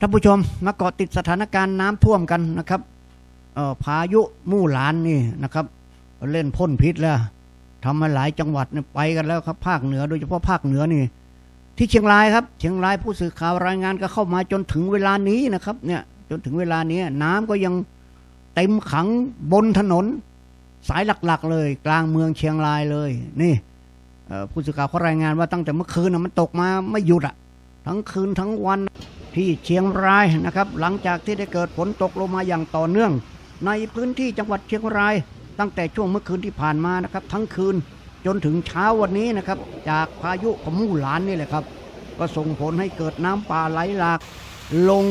ท่านผู้ชมมาเกาะติดสถานการณ์น้ำท่วมกันนะครับเออพายุมู่หลานนี่นะครับ เล่นพ่นพิษแล้วทำให้หลายจังหวัดนี่ไปกันแล้วครับ ภาคเหนือโดยเฉพาะภาคเหนือนี่ ที่เชียงรายครับ เชียงรายผู้สื่อข่าวรายงานก็เข้ามาจนถึงเวลานี้นะครับ เนี่ย จนถึงเวลานี้น้ำก็ยังเต็มขังบนถนน สายหลักๆ เลย กลางเมืองเชียงรายเลย นี่ผู้สื่อข่าวเขารายงานว่าตั้งแต่เมื่อคืนนะมันตกมาไม่หยุดอะทั้งคืนทั้งวัน ที่เชียงรายนะครับ หลังจากที่ได้เกิดฝนตกลงมาอย่างต่อเนื่อง ในพื้นที่จังหวัดเชียงราย ตั้งแต่ช่วงเมื่อคืนที่ผ่านมานะครับ ทั้งคืนจนถึงเช้าวันนี้นะครับ จากพายุขมู่หลานนี่แหละครับ ก็ส่งผลให้เกิดน้ำป่าไหลหลาก ลง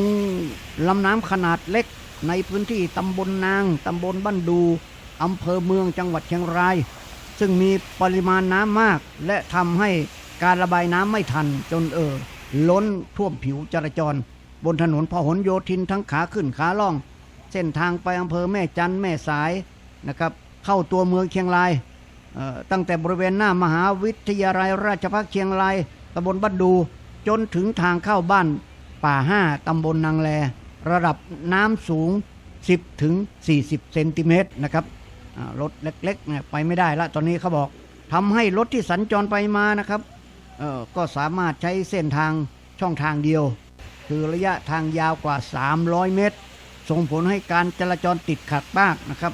ลำน้ำขนาดเล็ก ในพื้นที่ตำบลนางตำบลบ้านดูอำเภอเมืองจังหวัดเชียงราย ซึ่งมีปริมาณน้ำมาก และทำให้การระบายน้ำไม่ทันจนเออ ล้นท่วมผิวจราจร บนถนนพหลโยธินทั้งขาขึ้นขาล่อง เส้นทางไปอำเภอแม่จันแม่สายนะครับเข้าตัวเมืองเชียงรายตั้งแต่บริเวณหน้ามหาวิทยาลัยราชภัฏเชียงรายตำบลบ้านดูจนถึงทางเข้าบ้านป่าห้าตำบลนางแล ระดับน้ำสูง 10ถึง40 เซนติเมตรนะครับรถเล็กๆเนี่ยไปไม่ได้ละตอนนี้เขาบอกทำให้รถที่สัญจรไปมานะครับ ก็สามารถใช้เส้นทางช่องทางเดียว คือระยะทางยาวกว่า 300 เมตร ส่งผลให้การจราจรติดขัดมากนะครับ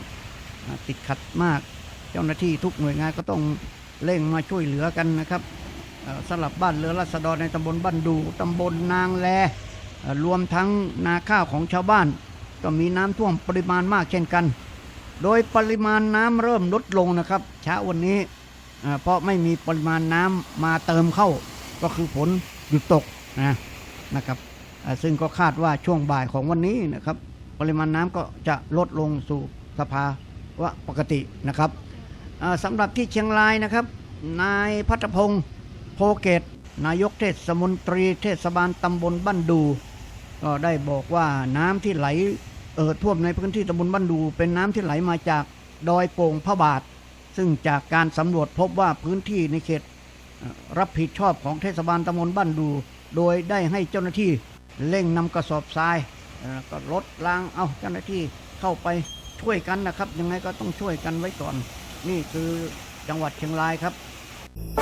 ติดขัดมาก เจ้าหน้าที่ทุกหน่วยงานก็ต้องเร่งมาช่วยเหลือกันนะครับสลับบ้านเรือรัษฎรในตำบลบ้านดูตำบลนางแลรวมทั้งนาข้าวของชาวบ้าน ก็มีน้ำท่วมปริมาณมากเช่นกัน โดยปริมาณน้ำเริ่มลดลงนะครับเช้าวันนี้ เพราะไม่มีปริมาณน้ำมาเติมเข้า ก็คือฝนหยุดตกนะนะครับซึ่งก็คาดว่าช่วงบ่ายของวันนี้นะครับ ปริมาณน้ำก็จะลดลงสู่สภาวะปกตินะครับเอ่อสำหรับที่เชียงรายนะครับ นายพัฒพงศ์โพเกต นายกเทศมนตรีเทศบาลตำบลบ้านดู ก็ได้บอกว่าน้ำที่ไหลเอ่อท่วมในพื้นที่ตำบลบ้านดู เป็นน้ำที่ไหลมาจากดอยโป่งพระบาท ซึ่งจากการสำรวจพบว่าพื้นที่ในเขตรับผิดชอบของเทศบาลตำบลบ้านดู โดยได้ให้เจ้าหน้าที่เร่งนำกระสอบทรายก็ลดล้างเอาเจ้าหน้าที่เข้าไปช่วยกันนะครับ ยังไงก็ต้องช่วยกันไว้ก่อน นี่คือจังหวัดเชียงรายครับ